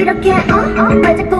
이렇게 어, 어. 말 자꾸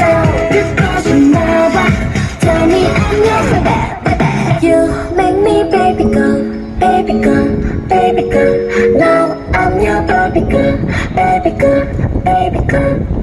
Baby, come, baby, come.